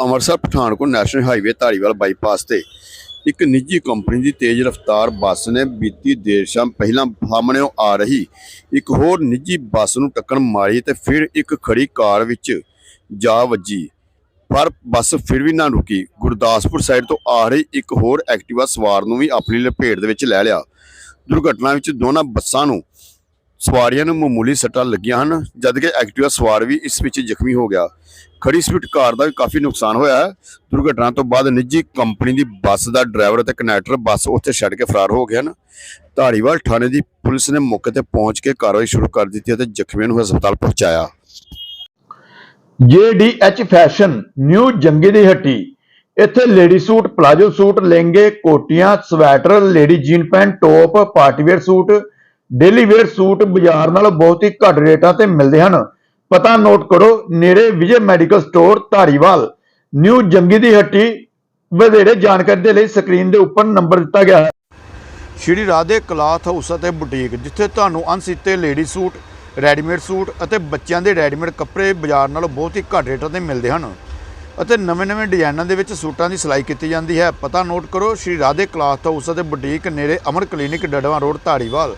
Amritsar, Pathankot national highway Dhariwal bypass ਤੇ ਇੱਕ ਨਿੱਜੀ ਕੰਪਨੀ ਦੀ ਤੇਜ਼ ਰਫ਼ਤਾਰ ਬੱਸ ਨੇ ਬੀਤੀ ਦੇਰ ਸ਼ਾਮ ਪਹਿਲਾਂ ਸਾਹਮਣੇੋਂ ਆ ਰਹੀ ਇੱਕ ਹੋਰ ਨਿੱਜੀ ਬੱਸ ਨੂੰ ਟੱਕਰ ਮਾਰੀ ਤੇ ਫਿਰ ਇੱਕ ਖੜੀ ਕਾਰ ਵਿੱਚ ਜਾ ਵੱਜੀ। ਪਰ ਬੱਸ ਫਿਰ ਵੀ ਨਾ ਰੁਕੀ। ਗੁਰਦਾਸਪੁਰ ਸਾਈਡ ਤੋਂ ਆ ਰਹੀ ਇੱਕ ਹੋਰ ਐਕਟਿਵਾ ਸਵਾਰ ਨੂੰ ਵੀ ਆਪਣੀ ਲਪੇਟ ਦੇ ਵਿੱਚ ਲੈ ਲਿਆ। ਦੁਰਘਟਨਾ ਵਿੱਚ ਦੋਨਾਂ ਬੱਸਾਂ ਨੂੰ ਸਵਾਰੀਆਂ ਨੂੰ ਮਾਮੂਲੀ ਸੱਟਾਂ ਲੱਗੀਆਂ ਹਨ, ਜਦਕਿ ਐਕਟਿਵਾ ਸਵਾਰ ਵੀ ਇਸ ਵਿੱਚ ਜ਼ਖਮੀ ਹੋ ਗਿਆ। ਖੜੀ ਸਵਿਫਟ ਕਾਰ ਦਾ ਵੀ ਕਾਫੀ ਨੁਕਸਾਨ ਹੋਇਆ ਹੈ। ਦੁਰਘਟਨਾ ਤੋਂ ਬਾਅਦ ਨਿੱਜੀ ਕੰਪਨੀ ਦੀ ਬੱਸ ਦਾ ਡਰਾਈਵਰ ਅਤੇ ਕੰਡਕਟਰ ਬੱਸ ਉੱਥੇ ਛੱਡ ਕੇ ਫਰਾਰ ਹੋ ਗਏ ਹਨ। ਧਾਰੀਵਾਲ ਥਾਣੇ ਦੀ ਪੁਲਿਸ ਨੇ ਮੌਕੇ ਤੇ ਪਹੁੰਚ ਕੇ ਕਾਰਵਾਈ ਸ਼ੁਰੂ ਕਰ ਦਿੱਤੀ ਅਤੇ ਜ਼ਖਮੀਆਂ ਨੂੰ ਹਸਪਤਾਲ ਪਹੁੰਚਾਇਆ। JDH ਫੈਸ਼ਨ, ਨਿਊ ਜੰਗੀ ਦੀ ਹੱਟੀ। ਇੱਥੇ ਲੇਡੀ ਸੂਟ, ਪਲਾਜੋ ਸੂਟ, ਲਹਿੰਗੇ, ਕੋਟੀਆਂ, sweater, lady jean pant, top, partywear suit daily wear suit ਬਾਜ਼ਾਰ ਨਾਲੋਂ ਬਹੁਤ ਹੀ ਘੱਟ ਰੇਟਾਂ ਤੇ ਮਿਲਦੇ ਹਨ। ਪਤਾ ਨੋਟ ਕਰੋ, ਨੇੜੇ Vijay medical store Dhariwal. New Jangi ਦੀ ਹੱਟੀ ਵਧੇਰੇ ਜਾਣਕਾਰੀ ਦੇ ਲਈ ਸਕਰੀਨ ਦੇ ਉੱਪਰ ਨੰਬਰ ਦਿੱਤਾ ਗਿਆ ਹੈ। ਸ਼੍ਰੀ ਰਾਧੇ ਕਲਾਥ ਹਾਊਸ ਅਤੇ ਬੁਟੀਕ ਜਿੱਥੇ ਤੁਹਾਨੂੰ ਅਣਸੀਤੇ ਲੇਡੀ ਸੂਟ ਰੈਡੀਮੇਡ ਸੂਟ ਅਤੇ ਬੱਚਿਆਂ ਦੇ ਰੈਡੀਮੇਡ ਕੱਪੜੇ ਬਾਜ਼ਾਰ ਨਾਲੋਂ ਬਹੁਤ ਹੀ ਘੱਟ ਰੇਟਾਂ ਤੇ ਮਿਲਦੇ ਹਨ। ਅਤੇ ਨਵੇਂ-ਨਵੇਂ ਡਿਜ਼ਾਈਨਾਂ ਦੇ ਵਿੱਚ ਸੂਟਾਂ ਦੀ ਸਿਲਾਈ ਕੀਤੀ ਜਾਂਦੀ ਹੈ। ਪਤਾ ਨੋਟ ਕਰੋ, ਸ਼੍ਰੀ ਰਾਧੇ ਕਲਾਥ ਹਾਊਸ ਅਤੇ ਬੁਟੀਕ ਨੇੜੇ ਅਮਰ ਕਲੀਨਿਕ ਡੜਵਾ ਰੋਡ ਧਾਰੀਵਾਲ।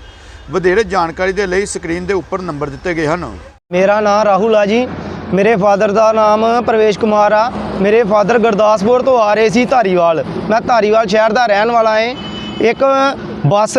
ਵਧੇਰੇ ਜਾਣਕਾਰੀ ਦੇ ਲਈ ਸਕਰੀਨ ਦੇ ਉੱਪਰ ਨੰਬਰ ਦਿੱਤੇ ਗਏ ਹਨ। ਮੇਰਾ ਨਾਮ ਰਾਹੁਲ ਆ ਜੀ। ਮੇਰੇ ਫਾਦਰ ਦਾ ਨਾਮ ਪ੍ਰਵੇਸ਼ ਕੁਮਾਰ ਆ। ਮੇਰੇ ਫਾਦਰ ਗੁਰਦਾਸਪੁਰ ਤੋਂ ਆ ਰਹੇ ਸੀ ਧਾਰੀਵਾਲ। ਮੈਂ ਧਾਰੀਵਾਲ ਸ਼ਹਿਰ ਦਾ ਰਹਿਣ ਵਾਲਾ ਏ। ਇੱਕ ਬੱਸ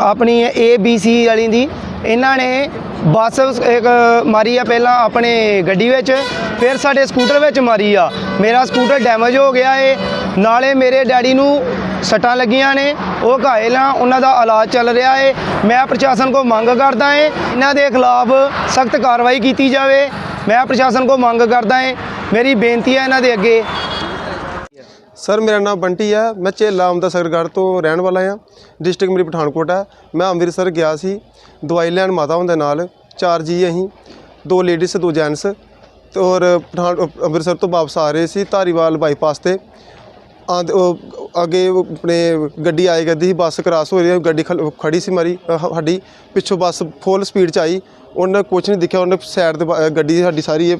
ਆਪਣੀ ਏ ਬੀ ਸੀ ਵਾਲੀ ਦੀ। ਇਹਨਾਂ ਨੇ ਬੱਸ ਇੱਕ ਮਾਰੀ ਆ ਪਹਿਲਾਂ ਆਪਣੇ ਗੱਡੀ ਵਿੱਚ, ਫਿਰ ਸਾਡੇ ਸਕੂਟਰ ਵਿੱਚ ਮਾਰੀ ਆ। ਮੇਰਾ ਸਕੂਟਰ ਡੈਮੇਜ ਹੋ ਗਿਆ ਏ। ਨਾਲੇ ਮੇਰੇ ਡੈਡੀ ਨੂੰ ਸੱਟਾਂ ਲੱਗੀਆਂ ਨੇ, ਉਹ ਘਾਇਲ ਆ ਉਹਨਾਂ ਦਾ ਇਲਾਜ ਚੱਲ ਰਿਹਾ ਹੈ ਮੈਂ ਪ੍ਰਸ਼ਾਸਨ ਕੋ ਮੰਗ ਕਰਦਾ ਏ, ਇਹਨਾਂ ਦੇ ਖਿਲਾਫ ਸਖਤ ਕਾਰਵਾਈ ਕੀਤੀ ਜਾਵੇ। ਮੈਂ ਪ੍ਰਸ਼ਾਸਨ ਕੋ ਮੰਗ ਕਰਦਾ ਏ, ਮੇਰੀ ਬੇਨਤੀ ਹੈ ਇਹਨਾਂ ਦੇ ਅੱਗੇ। ਸਰ, ਮੇਰਾ ਨਾਮ ਬੰਟੀ ਹੈ, ਮੈਂ ਝੇਲਾ ਆਮਦਾ ਸਰਗੜ੍ਹ ਤੋਂ ਰਹਿਣ ਵਾਲਾ ਹਾਂ। ਡਿਸਟ੍ਰਿਕਟ ਮੇਰੀ ਪਠਾਨਕੋਟ ਹੈ। ਮੈਂ ਅੰਮ੍ਰਿਤਸਰ ਗਿਆ ਸੀ, ਦਵਾਈ ਲੈਣ ਮਾਤਾ ਹੁੰਦੇ ਨਾਲ, ਚਾਰ ਜੀ ਅਸੀਂ, ਦੋ ਲੇਡੀਜ਼, ਦੋ ਜੈਂਟਸ। ਤੇ ਔਰ ਪਠਾਨ, ਅੰਮ੍ਰਿਤਸਰ ਤੋਂ ਵਾਪਸ ਆ ਰਹੇ ਸੀ, ਧਾਰੀਵਾਲ ਬਾਈਪਾਸ ਤੇ। ਆਂਦ ਉਹ ਅੱਗੇ ਆਪਣੇ ਗੱਡੀ ਆਈ ਕਰਦੀ ਸੀ ਬੱਸ ਕ੍ਰਾਸ ਹੋ ਰਹੀ ਹੈ ਗੱਡੀ ਖੜੀ ਸੀ ਮਾਰੀ ਸਾਡੀ ਪਿੱਛੋਂ ਬੱਸ ਫੁੱਲ ਸਪੀਡ ਚ ਆਈ ਉਹਨੇ ਕੁਝ ਨਹੀਂ ਦਿਖਿਆ ਉਹਨੇ ਸਾਈਡ ਤੇ ਗੱਡੀ ਸਾਡੀ ਸਾਰੀ ਇਹ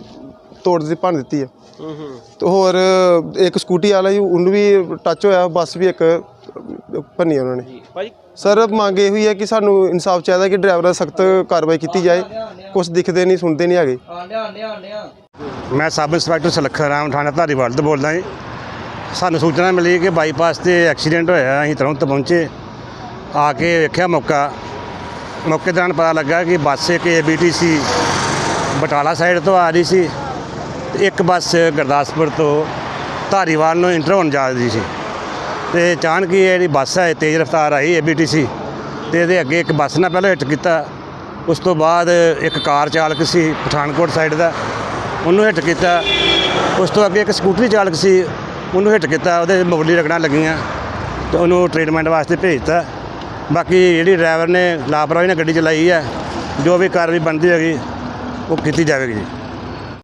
ਤੋੜ ਦਿੱਤੀ ਭੰਨ ਦਿੱਤੀ ਹੈ। ਤੇ ਹੋਰ ਇੱਕ ਸਕੂਟੀ ਵਾਲਾ ਜੀ ਉਹਨੂੰ ਵੀ ਟੱਚ ਹੋਇਆ ਬੱਸ ਵੀ ਇੱਕ ਭੰਨੀ ਉਹਨਾਂ ਨੇ। ਸਰ ਮੰਗ ਇਹ ਹੋਈ ਹੈ ਕਿ ਸਾਨੂੰ ਇਨਸਾਫ ਚਾਹੀਦਾ ਕਿ ਡਰਾਈਵਰਾਂ ਸਖਤ ਕਾਰਵਾਈ ਕੀਤੀ ਜਾਏ। ਕੁਝ ਦਿਖਦੇ ਨਹੀਂ ਸੁਣਦੇ ਨਹੀਂ ਹੈਗੇ। ਮੈਂ ਸਬ ਇੰਸਪੈਕਟਰ ਸੁਲੱਖਣ ਰਾਮ ਥਾਣਾ ਧਾਰੀਵਾਲ ਤੋਂ ਬੋਲਦਾ ਜੀ। ਸਾਨੂੰ ਸੂਚਨਾ ਮਿਲੀ ਕਿ ਬਾਈਪਾਸ ਤੇ ਐਕਸੀਡੈਂਟ ਹੋਇਆ, ਅਸੀਂ ਤੁਰੰਤ ਪਹੁੰਚੇ। ਆ ਕੇ ਵੇਖਿਆ ਮੌਕਾ। ਮੌਕੇ ਦੌਰਾਨ ਪਤਾ ਲੱਗਾ ਕਿ ਬੱਸ ਇੱਕ ਏਬੀਟੀਸੀ ਬਟਾਲਾ ਸਾਈਡ ਤੋਂ ਆ ਰਹੀ ਸੀ ਤੇ ਇੱਕ ਬੱਸ ਗੁਰਦਾਸਪੁਰ ਤੋਂ ਧਾਰੀਵਾਲ ਨੂੰ ਇੰਟਰ ਹੋਣ ਜਾ ਰਹੀ ਸੀ। ਤੇ ਅਚਾਨਕ ਹੀ ਇਹ ਜਿਹੜੀ ਬੱਸ ਹੈ ਤੇਜ਼ ਰਫ਼ਤਾਰ ਆਈ ਏਬੀਟੀਸੀ ਤੇ ਇਹਦੇ ਅੱਗੇ ਇੱਕ ਬੱਸ ਨੇ ਪਹਿਲਾਂ ਹਿੱਟ ਕੀਤਾ। ਉਸ ਤੋਂ ਬਾਅਦ ਇੱਕ ਕਾਰ ਚਾਲਕ ਸੀ ਪਠਾਨਕੋਟ ਸਾਈਡ ਦਾ, ਉਹਨੂੰ ਹਿੱਟ ਕੀਤਾ। ਉਸ ਤੋਂ ਅੱਗੇ ਇੱਕ ਸਕੂਟਰੀ ਚਾਲਕ ਸੀ ਉਹਨੂੰ ਹਿੱਟ ਕੀਤਾ, ਉਹਦੇ ਮੁਗਲੀ ਰਗੜਾਂ ਲੱਗੀਆਂ ਤੇ ਉਹਨੂੰ ਟ੍ਰੀਟਮੈਂਟ ਵਾਸਤੇ ਭੇਜਤਾ। ਬਾਕੀ ਜਿਹੜੀ ਡਰਾਈਵਰ ਨੇ ਲਾਪਰਵਾਹੀ ਨਾਲ ਗੱਡੀ ਚਲਾਈ ਹੈ, ਜੋ ਵੀ ਕਾਰਵਾਈ ਬਣਦੀ ਹੈਗੀ, ਉਹ ਕੀਤੀ ਜਾਵੇਗੀ ਜੀ।